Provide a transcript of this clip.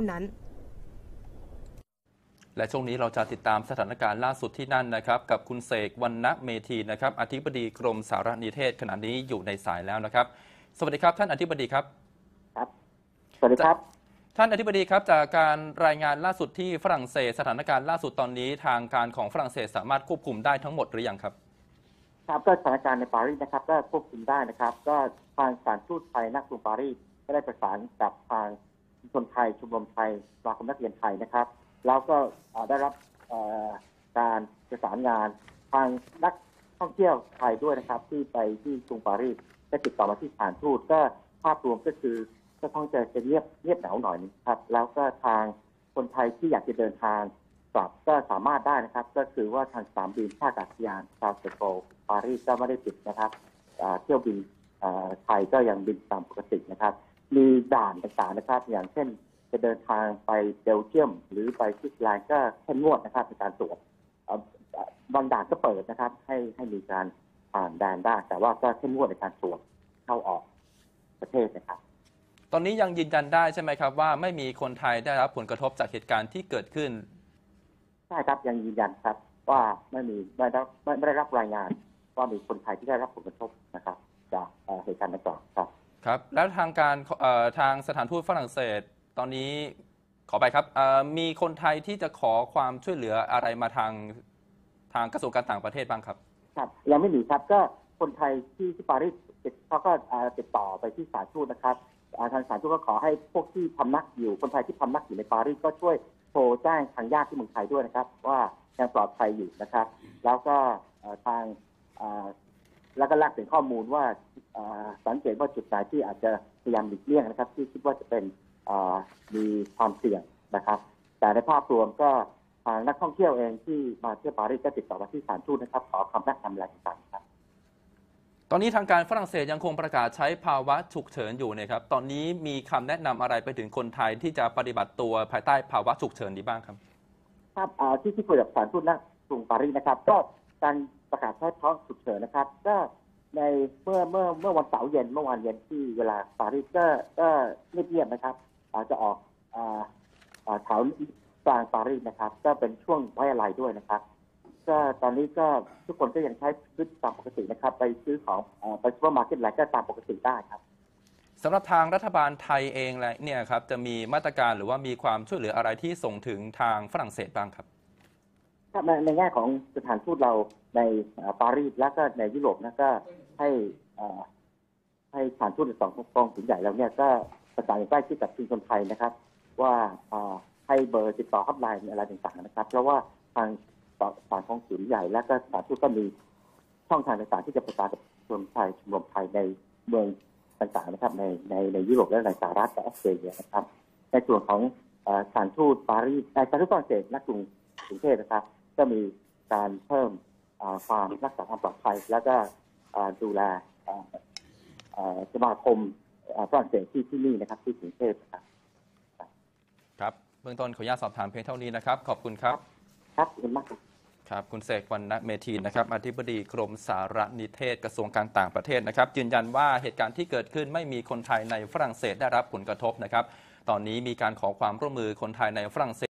านั้น และช่วงนี้เราจะติดตามสถานการณ์ล่าสุดที่นั่นนะครับ กับคุณเสกวันณเมธีนะครับอธิบดีกรมสารนิเทศขณะนี้อยู่ในสายแล้วนะครับ สวัสดีครับท่านอธิบดีครับครับ สวัสดีครับ ท่านอธิบดีครับจากการรายงานล่าสุดที่ฝรั่งเศส สถานการณ์ล่าสุดตอนนี้ทางการของฝรั่งเศสสามารถควบคุมได้ทั้งหมดหรือยังครับครับก็สถานการณ์ในปารีสนะครับก็ควบคุมได้นะครับ ก็ทางสถารทูตไทยนักกรุงปารีสก็ได้ประสานกับทาง ชุมชนไทยชมรมไทยสมาคมนักเรียนไทยนะครับแล้วก็ได้รับการประสานงานทางนักท่องเที่ยวไทยด้วยนะครับ ที่ไปที่กรุงปารีสได้ติดต่อมาที่สถานทูตก็ภาพรวมก็คือก็ต้องจะจะเงียบเงียบเหงาหน่อยนึงครับ แล้วก็ทางคนไทยที่อยากจะเดินทางกลับก็สามารถได้นะครับ ก็คือว่าทางสนามบินท่าอากาศยานชาร์ลส์โกปารีสก็ไม่ได้ปิดนะครับเที่ยวบินไทยก็ยังบินตามปกตินะครับ มีด่านต่างๆนะครับ อย่างเช่นจะเดินทางไปเบลเยียม หรือไปสวิตเซอร์แลนด์ก็เข้มงวดนะครับในการตรวจอ่าอ่าบางด่านก็เปิดนะครับ ให้ให้มีการผ่านแดนได้ แต่ว่าก็เข้มงวดในการตรวจเข้าออกประเทศนะครับ ตอนนี้ยังยืนยันได้ใช่ไหมครับ ว่าไม่มีคนไทยได้รับผลกระทบจากเหตุการณ์ที่เกิดขึ้นใช่ครับยังยืนยันครับ ว่าไม่มีไม่ได้ไม่ไม่ได้รับรายงานว่ามีคนไทยที่ได้รับผลกระทบนะครับ จากเอ่อเหตุการณ์ดังกล่าว ครับ แล้วทางการเอ่อทางสถานทูตฝรั่งเศสตอนนี้ขอไปครับเอ่อมีคนไทยที่จะขอความช่วยเหลืออะไรมาทางทางกระทรวงการต่างประเทศบ้างครับ ครับยังไม่มีครับก็คนไทยที่ที่ปารีสเขาก็อ่อติดต่อไปที่สถารทูตนะครับอ่าทางสถารทูตก็ขอให้พวกที่พำนักอยู่คนไทยที่พำนักอยู่ในปารีสก็ช่วยโทรแจ้งทางญาติที่เมืองไทยด้วยนะครับ ว่ายังปลอดภัยอยู่นะครับ แล้วก็เอ่อทางอ่า แล้วก็แลกเปลี่ยนข้อมูลว่าอ่าสังเกตว่าจุดไหนที่อาจจะพยายามหลีกเลี่ยงนะครับ ที่คิดว่าจะเป็นอ่ามีความเสี่ยงนะครับ แต่ในภาพรวมก็ทางนักท่องเที่ยวเองที่มาเที่ยวปารีสก็ติดต่อมาที่สถารทูตนะครับ ขอคำแนะนำอะไรต่างๆครับ ตอนนี้ทางการฝรั่งเศสยังคงประกาศใช้ภาวะฉุกเฉินอยู่นะครับ ตอนนี้มีคำแนะนำอะไรไปถึงคนไทยที่จะปฏิบัติตัวภายใต้ภาวะฉุกเฉินนี้บ้างครับ ครับอ่าที่ที่คุยกับสถารทูตณกรุงปารีสนะครับ ก็ การประกาศใช้เพราะฉุกเฉินนะครับ ก็ในเมื่อเมื่อเมื่อวันเสาร์เย็นเมื่อวานเย็นที่เวลาปารีสก็ก็เงียบๆนะครับอาจจะออกอ่าอ่าแถวกลางปารีสนะครับ ก็เป็นช่วงไว้อะไรด้วยนะครับ ก็ตอนนี้ก็ทุกคนก็ยังใช้ชีวิตตามปกตินะครับ ไปซื้อของอไปซูเปอร์มาร์เก็ตอะไรก็ตามปกติได้ครับสำหรับทางรัฐบาลไทยเองแหละเนี่ยครับจะมีมาตรการหรือว่ามีความช่วยเหลืออะไรที่ส่งถึงทางฝรั่งเศสบ้างครับ ครับในแง่ของสถานทูตเราในปารีสและก็ในยุโรปนะก็ให้ให้สถานทูตสองกองศูนย์ใหญ่เราเนี่ยก็ประสานอย่างใกล้ชิดกับชุมชนไทยนะครับ ว่าให้เบอร์ติดต่อฮับไลน์อะไรต่างๆนะครับ เพราะว่าทางสถานกองศูนย์ใหญ่และก็สถานทูตก็มีช่องทางต่างๆที่จะประสานกับชุมชนไทยชมรมไทยในเมืองต่างๆนะครับในในในยุโรปและในสหรัฐและออสเตรเลียนะครับ ในส่วนของสถานทูตปารีสในสถานทูตฝรั่งเศสและกรุงกรุงเทพนะครับ ก็มีการเพิ่มอ่าความรักษาความปลอดภัย แล้วก็อ่าดูแลอ่าอ่าสมาคมอ่าฝรั่งเศสที่ที่นี่นะครับที่กรุงเทพนะครับครับเบื้องต้นขออนุญาตสอบถามเพียงเท่านี้นะครับ ขอบคุณครับ ครับขอบคุณมากครับครับคุณเสกวันณเมธีนะครับอธิบดีกรมสารนิเทศกระทรวงการต่างประเทศนะครับ ยืนยันว่าเหตุการณ์ที่เกิดขึ้นไม่มีคนไทยในฝรั่งเศสได้รับผลกระทบนะครับ ตอนนี้มีการขอความร่วมมือคนไทยในฝรั่งเศส